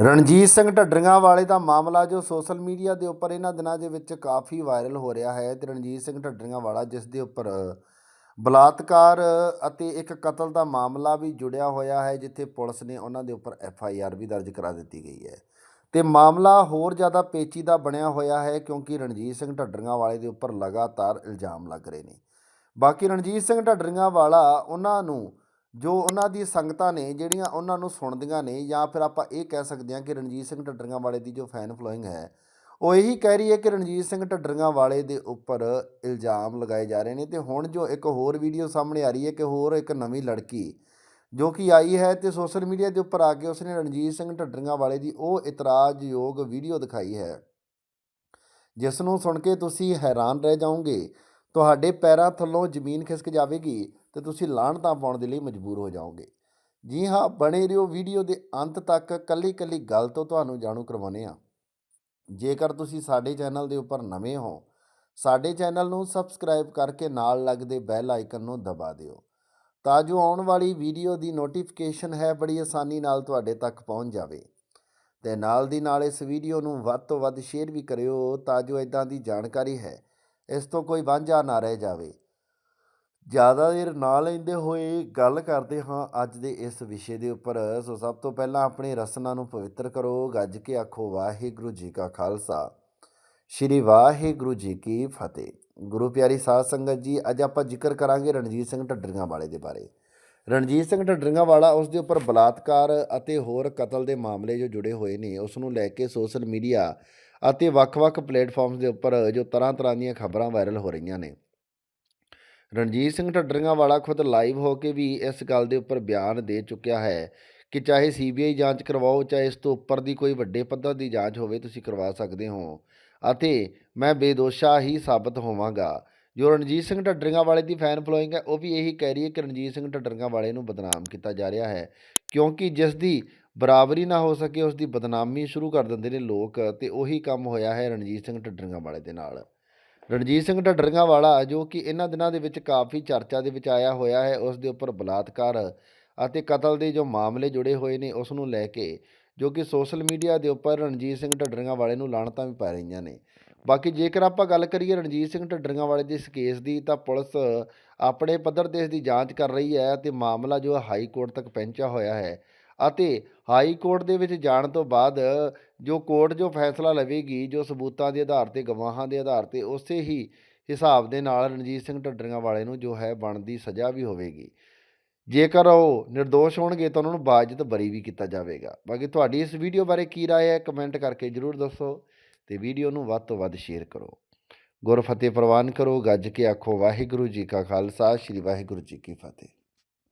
ਰਣਜੀਤ ਸਿੰਘ ਢੱਡਰੀਆਂ ਵਾਲੇ ਦਾ ਮਾਮਲਾ ਜੋ ਸੋਸ਼ਲ ਮੀਡੀਆ ਦੇ ਉੱਪਰ ਇਹਨਾਂ ਦਿਨਾਂ ਦੇ ਵਿੱਚ ਕਾਫੀ ਵਾਇਰਲ ਹੋ ਰਿਹਾ ਹੈ ਤੇ ਰਣਜੀਤ ਸਿੰਘ ਢੱਡਰੀਆਂ ਵਾਲਾ ਜਿਸ ਦੇ ਉੱਪਰ ਬਲਾਤਕਾਰ ਅਤੇ ਇੱਕ ਕਤਲ ਦਾ ਮਾਮਲਾ ਵੀ ਜੁੜਿਆ ਹੋਇਆ ਹੈ ਜਿੱਥੇ ਪੁਲਿਸ ਨੇ ਉਹਨਾਂ ਦੇ ਉੱਪਰ ਐਫ ਆਈ ਆਰ ਵੀ ਦਰਜ ਕਰਾ ਦਿੱਤੀ ਗਈ ਹੈ। ਤੇ ਮਾਮਲਾ ਹੋਰ ਜ਼ਿਆਦਾ ਪੇਚੀਦਾ ਬਣਿਆ ਹੋਇਆ ਹੈ ਕਿਉਂਕਿ ਰਣਜੀਤ ਸਿੰਘ ਢੱਡਰੀਆਂ ਵਾਲੇ ਦੇ ਉੱਪਰ ਲਗਾਤਾਰ ਇਲਜ਼ਾਮ ਲੱਗ ਰਹੇ ਨੇ। ਬਾਕੀ ਰਣਜੀਤ ਸਿੰਘ ਢੱਡਰੀਆਂ ਵਾਲਾ ਉਹਨਾਂ ਨੂੰ ਜੋ ਉਹਨਾਂ ਦੀ ਸੰਗਤਾਂ ਨੇ, ਜਿਹੜੀਆਂ ਉਹਨਾਂ ਨੂੰ ਸੁਣਦੀਆਂ ਨੇ ਜਾਂ ਫਿਰ ਆਪਾਂ ਇਹ ਕਹਿ ਸਕਦੇ ਹਾਂ ਕਿ ਰਣਜੀਤ ਸਿੰਘ ਢੱਡਰੀਆਂ ਵਾਲੇ ਦੀ ਜੋ ਫੈਨ ਫਲੋਇੰਗ ਹੈ, ਉਹ ਇਹੀ ਕਹਿ ਰਹੀ ਹੈ ਕਿ ਰਣਜੀਤ ਸਿੰਘ ਢੱਡਰੀਆਂ ਵਾਲੇ ਦੇ ਉੱਪਰ ਇਲਜ਼ਾਮ ਲਗਾਏ ਜਾ ਰਹੇ ਨੇ ਤੇ ਹੁਣ ਜੋ ਇੱਕ ਹੋਰ ਵੀਡੀਓ ਸਾਹਮਣੇ ਆ ਰਹੀ ਹੈ ਕਿ ਹੋਰ ਇੱਕ ਨਵੀਂ ਲੜਕੀ ਜੋ ਕਿ ਆਈ ਹੈ ਤੇ ਸੋਸ਼ਲ ਮੀਡੀਆ ਦੇ ਉੱਪਰ ਆ ਕੇ ਉਸਨੇ ਰਣਜੀਤ ਸਿੰਘ ਢੱਡਰੀਆਂ ਵਾਲੇ ਦੀ ਉਹ ਇਤਰਾਜ਼ਯੋਗ ਵੀਡੀਓ ਦਿਖਾਈ ਹੈ, ਜਿਸ ਨੂੰ ਸੁਣ ਕੇ ਤੁਸੀਂ ਹੈਰਾਨ ਰਹਿ ਜਾਓਗੇ ਤੁਹਾਡੇ ਪੈਰਾਂ ਥੱਲੋਂ ਜ਼ਮੀਨ ਖਿਸਕ ਜਾਵੇਗੀ ਤੇ ਤੁਸੀਂ ਲਾਹਣਤਾਂ ਪਾਉਣ ਦੇ ਲਈ ਮਜਬੂਰ ਹੋ ਜਾਓਗੇ। ਜੀ ਹਾਂ, ਬਣੇ ਰਹੋ ਵੀਡੀਓ ਦੇ ਅੰਤ ਤੱਕ ਕੱਲੀ ਕੱਲੀ ਗੱਲ ਤੋਂ ਤੁਹਾਨੂੰ ਜਾਣੂ ਕਰਵਾਉਂਦੇ ਹਾਂ। ਜੇਕਰ ਤੁਸੀਂ ਸਾਡੇ ਚੈਨਲ ਦੇ ਉੱਪਰ ਨਵੇਂ ਹੋ, ਸਾਡੇ ਚੈਨਲ ਨੂੰ ਸਬਸਕ੍ਰਾਈਬ ਕਰਕੇ ਨਾਲ ਲੱਗਦੇ ਬੈਲ ਆਈਕਨ ਨੂੰ ਦਬਾ ਦਿਓ। ਤਾਂ ਜੋ ਆਉਣ ਵਾਲੀ ਵੀਡੀਓ ਦੀ ਨੋਟੀਫਿਕੇਸ਼ਨ ਹੈ, ਬੜੀ ਆਸਾਨੀ ਨਾਲ ਤੁਹਾਡੇ ਤੱਕ ਪਹੁੰਚ ਜਾਵੇ। ਤੇ ਨਾਲ ਦੀ ਨਾਲ ਇਸ ਵੀਡੀਓ ਨੂੰ ਵੱਧ ਤੋਂ ਵੱਧ ਸ਼ੇਅਰ ਵੀ ਕਰਿਓ, ਤਾਂ ਜੋ ਇਦਾਂ ਦੀ ਜਾਣਕਾਰੀ ਹੈ ਇਸ ਤੋਂ ਕੋਈ ਵਾਂਝਾ ਨਾ ਰਹਿ ਜਾਵੇ। ਜ਼ਿਆਦਾ ਦੇਰ ਨਾ ਲੈਂਦੇ ਹੋਏ ਗੱਲ ਕਰਦੇ ਹਾਂ ਅੱਜ ਦੇ ਇਸ ਵਿਸ਼ੇ ਦੇ ਉੱਪਰ। ਸੋ ਸਭ ਤੋਂ ਪਹਿਲਾਂ ਆਪਣੇ ਰਸਨਾ ਨੂੰ ਪਵਿੱਤਰ ਕਰੋ। ਗੱਜ ਕੇ ਆਖੋ, ਵਾਹਿਗੁਰੂ ਜੀ ਕਾ ਖਾਲਸਾ। ਸ਼੍ਰੀ ਵਾਹਿਗੁਰੂ ਜੀ ਕੀ ਫਤਿਹ। ਗੁਰੂ ਪਿਆਰੀ ਸਾਧ ਸੰਗਤ ਜੀ, ਅੱਜ ਆਪਾਂ ਜ਼ਿਕਰ ਕਰਾਂਗੇ ਰਣਜੀਤ ਸਿੰਘ ਢੱਡਰੀਆਂ ਵਾਲੇ ਦੇ ਬਾਰੇ। ਰਣਜੀਤ ਸਿੰਘ ਢੱਡਰੀਆਂ ਵਾਲਾ ਉਸ ਦੇ ਉੱਪਰ ਬਲਾਤਕਾਰ ਅਤੇ ਹੋਰ ਕਤਲ ਦੇ ਮਾਮਲੇ ਜੋ ਜੁੜੇ ਹੋਏ ਨੇ, ਉਸ ਨੂੰ ਲੈ ਕੇ ਸੋਸ਼ਲ ਮੀਡੀਆ ਅਤੇ ਵੱਖ-ਵੱਖ ਪਲੇਟਫਾਰਮਸ ਦੇ ਉੱਪਰ ਜੋ ਤਰ੍ਹਾਂ-ਤਰ੍ਹਾਂ ਦੀਆਂ ਖਬਰਾਂ ਵਾਇਰਲ ਹੋ ਰਹੀਆਂ ਨੇ। ਰਣਜੀਤ ਸਿੰਘ ਢੱਡਰੀਆਂ ਵਾਲਾ ਖੁਦ ਲਾਈਵ ਹੋ ਕੇ ਵੀ ਇਸ ਗੱਲ ਦੇ ਉੱਪਰ ਬਿਆਨ ਦੇ ਚੁੱਕਿਆ ਹੈ ਕਿ ਚਾਹੇ ਸੀਬੀਆਈ ਜਾਂਚ ਕਰਵਾਓ, ਚਾਹੇ ਇਸ ਤੋਂ ਉੱਪਰ ਦੀ ਕੋਈ ਵੱਡੇ ਪੱਧਰ ਦੀ ਜਾਂਚ ਹੋਵੇ, ਤੁਸੀਂ ਕਰਵਾ ਸਕਦੇ ਹੋ। ਅਤੇ ਮੈਂ ਬੇਦੋਸ਼ਾ ਹੀ ਸਾਬਤ ਹੋਵਾਂਗਾ। ਜੋ ਰਣਜੀਤ ਸਿੰਘ ਢੱਡਰੀਆਂ ਵਾਲੇ ਦੀ ਫੈਨ ਫਲੋਇੰਗ ਹੈ, ਉਹ ਵੀ ਇਹੀ ਕਹਿ ਰਹੀ ਹੈ ਕਿ ਰਣਜੀਤ ਸਿੰਘ ਢੱਡਰੀਆਂ ਵਾਲੇ ਨੂੰ ਬਦਨਾਮ ਕੀਤਾ ਜਾ ਰਿਹਾ ਹੈ। ਕਿਉਂਕਿ ਜਿਸ ਦੀ ਬਰਾਬਰੀ ਨਾ ਹੋ ਸਕੇ ਉਸ ਦੀ ਬਦਨਾਮੀ ਸ਼ੁਰੂ ਕਰ ਦਿੰਦੇ ਨੇ ਲੋਕ ਤੇ ਉਹੀ ਕੰਮ ਹੋਇਆ ਹੈ ਰਣਜੀਤ ਸਿੰਘ ਢੱਡਰੀਆਂ ਵਾਲੇ ਦੇ ਨਾਲ। ਰਣਜੀਤ ਸਿੰਘ ਢੱਡਰੀਆਂ ਵਾਲਾ, ਜੋ ਕਿ ਇਹਨਾਂ ਦਿਨਾਂ ਦੇ ਵਿੱਚ ਕਾਫੀ ਚਰਚਾ ਦੇ ਵਿੱਚ ਆਇਆ ਹੋਇਆ ਹੈ ਉਸ ਦੇ ਉੱਪਰ ਬਲਾਤਕਾਰ ਅਤੇ ਕਤਲ ਦੇ ਜੋ ਮਾਮਲੇ ਜੁੜੇ ਹੋਏ ਨੇ ਉਸ ਨੂੰ ਲੈ ਕੇ, ਜੋ ਕਿ ਸੋਸ਼ਲ ਮੀਡੀਆ ਦੇ ਉੱਪਰ ਰਣਜੀਤ ਸਿੰਘ ਢੱਡਰੀਆਂ ਵਾਲੇ ਨੂੰ ਲਾਣਤਾਂ ਵੀ ਪੈ ਰਹੀਆਂ ਨੇ। ਬਾਕੀ ਜੇਕਰ ਆਪਾਂ ਗੱਲ ਕਰੀਏ ਰਣਜੀਤ ਸਿੰਘ ਢੱਡਰੀਆਂ ਵਾਲੇ ਦੇ ਇਸ ਕੇਸ ਦੀ, ਤਾਂ ਪੁਲਿਸ ਆਪਣੇ ਪੱਧਰ ਤੇ ਇਸ ਦੀ ਜਾਂਚ ਕਰ ਰਹੀ ਹੈ ਤੇ ਮਾਮਲਾ ਜੋ ਹਾਈ ਕੋਰਟ ਤੱਕ ਪਹੁੰਚਿਆ ਹੋਇਆ ਹੈ ਅਤੇ ਹਾਈ ਕੋਰਟ ਦੇ ਵਿੱਚ ਜਾਣ ਤੋਂ ਬਾਅਦ ਜੋ ਕੋਰਟ ਜੋ ਫੈਸਲਾ ਲਵੇਗੀ, ਜੋ ਸਬੂਤਾਂ ਦੇ ਆਧਾਰ ਤੇ, ਗਵਾਹਾਂ ਦੇ ਆਧਾਰ ਤੇ, ਉਸੇ ਹੀ ਹਿਸਾਬ ਦੇ ਨਾਲ ਰਣਜੀਤ ਸਿੰਘ ਢੱਡਰੀਆਂ ਵਾਲੇ ਨੂੰ ਜੋ ਹੈ ਬਣਦੀ ਸਜ਼ਾ ਵੀ ਹੋਵੇਗੀ। ਜੇਕਰ ਉਹ ਨਿਰਦੋਸ਼ ਹੋਣਗੇ ਤਾਂ ਉਹਨਾਂ ਨੂੰ ਬਾਜ਼ਤ ਬਰੀ ਵੀ ਕੀਤਾ ਜਾਵੇਗਾ। ਬਾਕੀ ਤੁਹਾਡੀ ਇਸ ਵੀਡੀਓ ਬਾਰੇ ਕੀ ਰਾਏ ਹੈ ਕਮੈਂਟ ਕਰਕੇ ਜਰੂਰ ਦੱਸੋ ਤੇ ਵੀਡੀਓ ਨੂੰ ਵੱਧ ਤੋਂ ਵੱਧ ਸ਼ੇਅਰ ਕਰੋ। ਗੁਰ ਫਤਿਹ ਪ੍ਰਵਾਨ ਕਰੋ, ਗੱਜ ਕੇ ਆਖੋ, ਵਾਹਿਗੁਰੂ ਜੀ ਕਾ ਖਾਲਸਾ, ਸ੍ਰੀ ਵਾਹਿਗੁਰੂ ਜੀ ਕੀ ਫਤਿਹ।